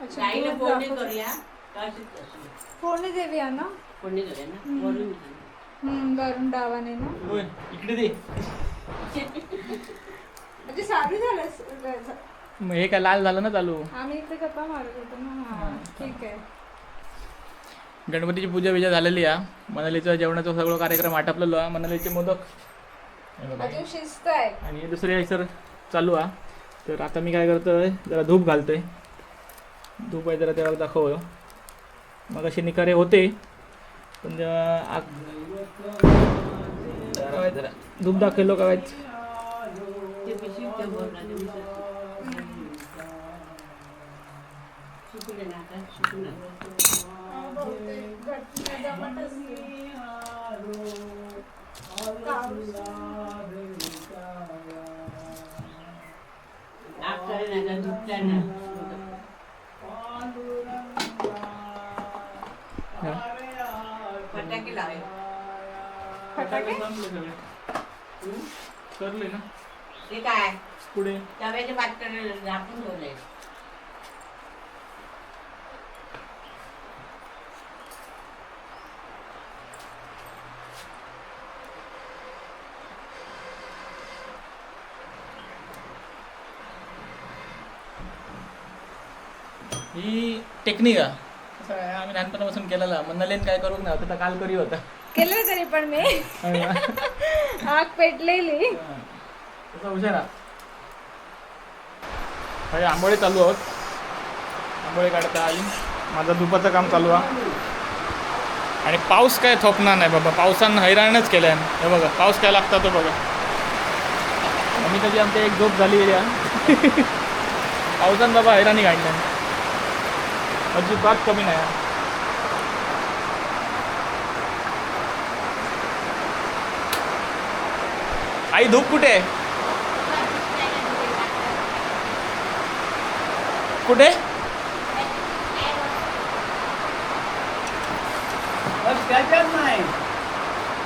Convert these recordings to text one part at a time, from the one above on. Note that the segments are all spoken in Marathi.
गाईला फोडणी. करूया. फोडणी देऊया ना? फोडणी करूया ना? वरून घालू. हम्म, वरून डावाने ना? इकडे दे. म्हणजे साडी झालं मग हे काय लाल झालं ना चालू? आम्ही इथे गप्पा मारत होतो ना. हा ठीक आहे. गणपतीची पूजा बिजा झालेली आहे. मनालीचं जेवणाचा सगळं कार्यक्रम आटपलेलो आहे. मनालीचे मोदक. बघा. अजून शिस्त आहे. आणि दुसरे सर चालू आहे. तर आता मी काय करतोय जरा धूप घालतोय. धूप आहे जरा त्याला दाखव. मग असे निकारे होते पण जेव्हा जरा धूप दाखवलो काय ते ना. फटाके करले ना ते काय? पुढे. तव्याचे पातळ झाकून ठेवलंय. ही टेक्निक आहे. लहानपणापासून केलेला. मनालीन काय करू ना आता काल करी होता. केलं तरी पण मी? आग पेटलेली. तसा हुशार आंबोळे चालू आहोत. आंबोळे काढता आई. माझं दुपाचं काम चालू आहे. आणि पाऊस काय थोपणार नाही बाबा. पावसानं हैराणच केलं आहे हे बघा पाऊस काय लागता तो बघा. आम्ही कधी आमच्या एक झोप झाली आहे. पावसानं बाबा हैराणी काढल्या अजिबात कमी नाही आई धूप कुठे? आहे कुठे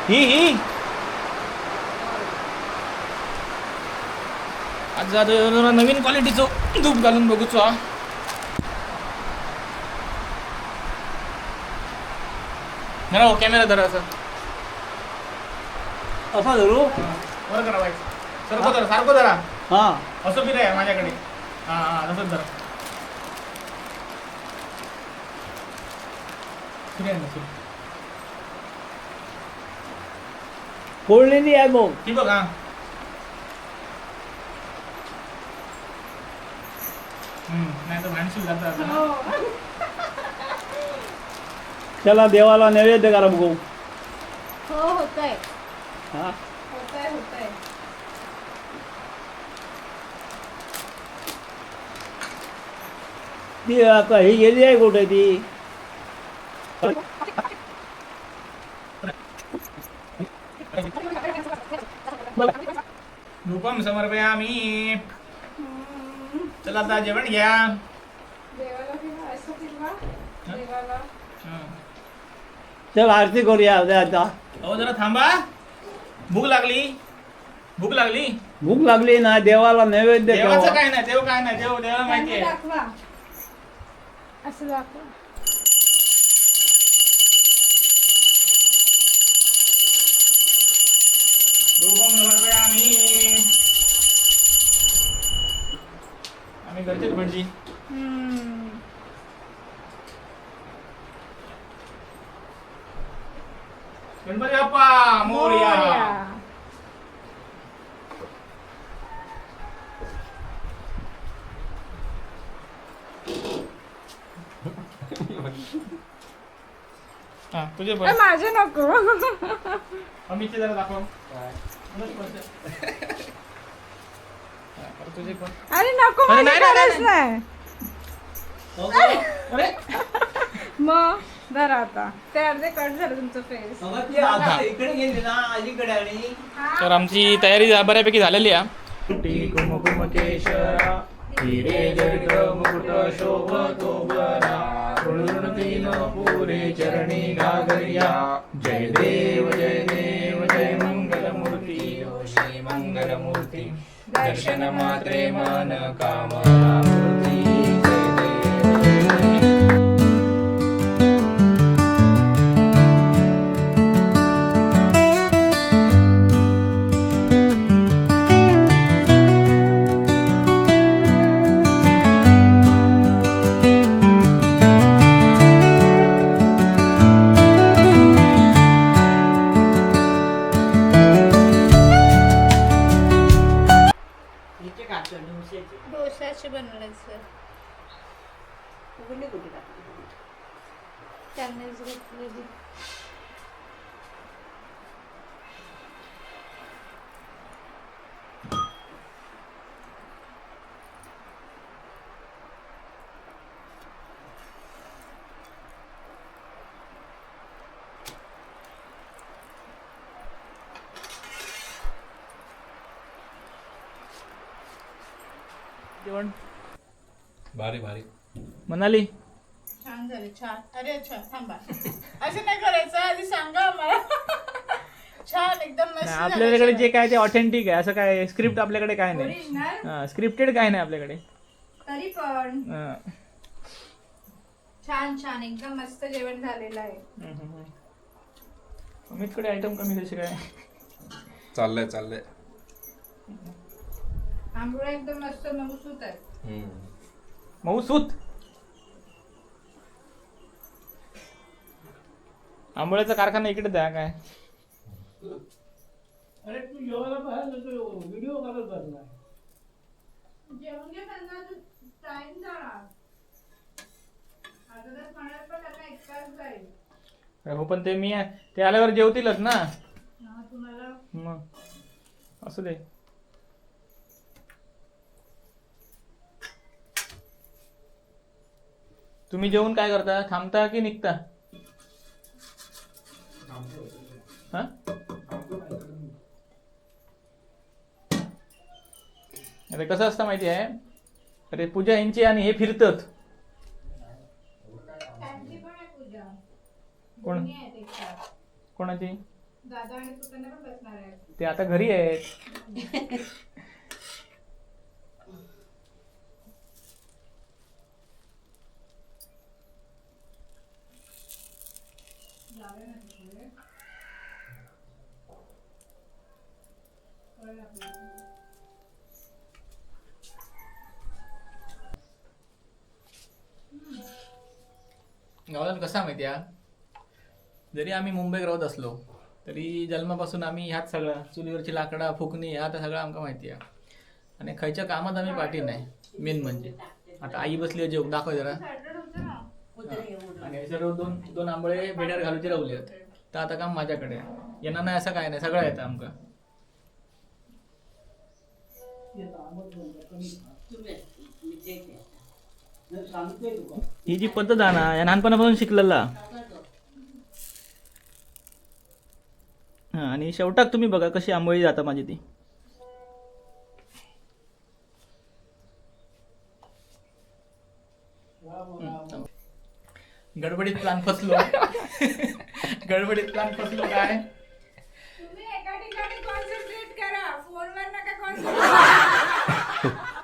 ही ही. आज जरा नवीन क्वालिटीचं धूप घालून बघूचो हा. हो कॅमेरा धरा असं. असा धरू? बरं करा बाई. सारखं धरा सारखं धरा हा. असं बी आहे माझ्याकडे. हां हां तसंच धरा सुरू आहे ना सुरू फोडलेली आहे भाऊ. ती बघ. हा हम्म, नाही तर भांडशील जातं हो. त्याला देवाला नैवेद्य करा बघू हो होत आहे हा होत आहे होत आहे ती आता ही गेली आहे कुठे ती? रूपम समर्पयामी। चला आता जेवण घ्या. देवाला किंवा असं किंवा देवाला. चल आरती करूया आता आता. अहो जरा थांबा. भूक लागली. भूक लागली? भूक लागली ना देवाला नैवेद्य देवाचं काय नाही देव काय नाही देव देवाला माहिती आहे. दाखवा असं दाखवा रूपम समर्पयामी आम्ही घरचेच भटजी हम्म. गणपती बाप्पा मोरया मोरया. हा तुझे ए, पण माझे नको. अमितचे जरा दाखव. हा, तुझे पण. अरे नको अरे, नाही, नाही, गरज नाही. अरे. मग धरा आता. ते अर्धे कट झालं तुमचं फेस इकडे गेली ना अलीकडे आणि. तर आमची तयारी बऱ्यापैकी झालेली आहे. कुमकुम केशरा हिरे जर्ग मुकुट शोभतो बरा. तीन पूरे चरणी गागर्या। जय देव जय देव जय मङ्गलमूर्ति श्रीमङ्गलमूर्ति दर्शनमात्रे दर्शन मात्रे मन कामना अशी बनवले सर उघडली कुठे? टाकली त्यांनीच घेतलेली. जेवण? भारी भारी. म्हणाली छान झाले छान. अरे अच्छा थांबा. असं नाही करायचं आधी सांगा आम्हाला. छान एकदम मस्त झालं आपल्याकडे जे. काय ते ऑथेंटिक आहे असं काय स्क्रिप्ट आपल्याकडे काय नाही. स्क्रिप्टेड काय नाही आपल्याकडे. तरी पण. हा. छान छान एकदम मस्त जेवण झालेलं आहे. हम्म, हम्म, हम्म. अमितकडे आयटम कमी कसे काय चाललंय चाललंय. एकदम मस्त मऊसूत आहे हम्म. मऊसूत? आंबोळ्याचा कारखाना इकडे द्या काय? अरे तू जेवायला बाहेर व्हिडिओ करत बसला जेवण घे त्यांना टाइम झाला आता तर पण एकटाच जाईल. हो पण ते मी ते आल्यावर जेवतीलच ना. हा, तुम्हाला मग. असू दे. तुम्ही जेवून काय करता? थांबता की निघता? हा? अरे कसं असतं माहिती आहे? अरे पूजा यांची आणि हे फिरतात. कोण? कोणाची? ते आता घरी आहेत जावे ना तिकडे. गावाला कसा माहिती आहे? जरी आम्ही मुंबईत राहत असलो तरी जन्मापासून आम्ही ह्यात सगळं चुलीवरची लाकडा फुकणी ह्या आता सगळं आमकां माहिती आहे. आणि खयच्या कामात आम्ही पाठी नाही मेन म्हणजे. आता आई बसली आहे जेव दाखव जरा. आणि सर्व दोन दोन आंबळे बेड्यावर घालूचे रावले आहेत. तर आता काम माझ्याकडे आहे. येणार नाही असं काय नाही सगळं येतं आमकां तुम्ही मी देते आता. सांगते तुका ही जी पद्धत आहे ना या लहानपणापासून शिकलेला. हा आणि शेवटाक तुम्ही बघा कशी आंबोळी जाता माझी ती. गडबडीत प्लॅन फसलो. गडबडीत प्लॅन फसलो काय?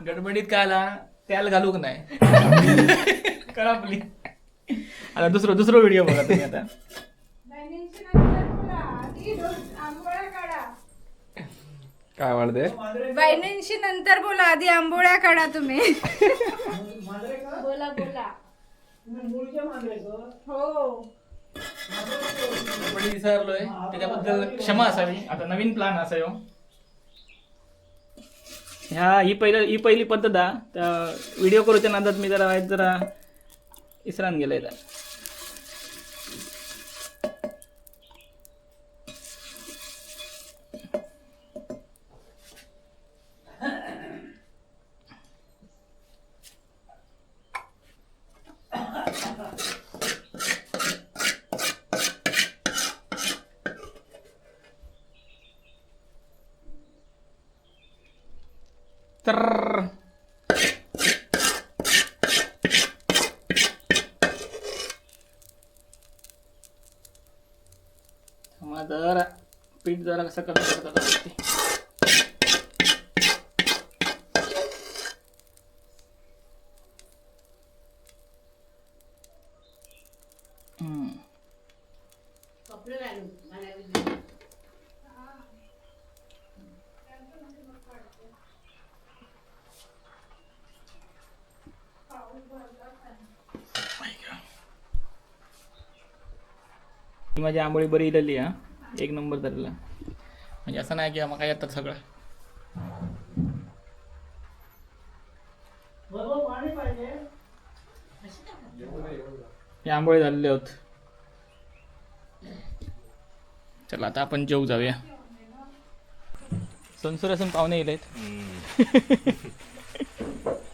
गडबडीत काय आला? त्याला घालूक नाही? करा आपली आता दुसरं दुसरं व्हिडिओ बघा तुम्ही आता. बहिणींची नंतर बोला आधी दोन आंबोळ्या काढा काय म्हणते बहिणींशी नंतर बोला. आधी आंबोळ्या काढा तुम्ही. बोला बोला. हो. विसरलोय. त्याच्याबद्दल क्षमा असावी. आता नवीन प्लॅन असा ह्यो ह्या ही पहिलं ही पहिली पद्धत हा. तर व्हिडिओ करूच्या नादात मी जरा जरा इसरान गेलंय त्या तर मग जरा पीठ जरा कसं कमी करतात ते हम्म. कपडे घालून मला विचार. ही माझी आंबोळी बरी इलेली हा. एक नंबर धरला. म्हणजे असं नाही की मग काय येतात सगळं. बरोबर पाणी पाहिजे. हे आंबोळे झालेले आहोत चला आता आपण जेऊ जाऊया. संसुर असून पाहुणे येलेत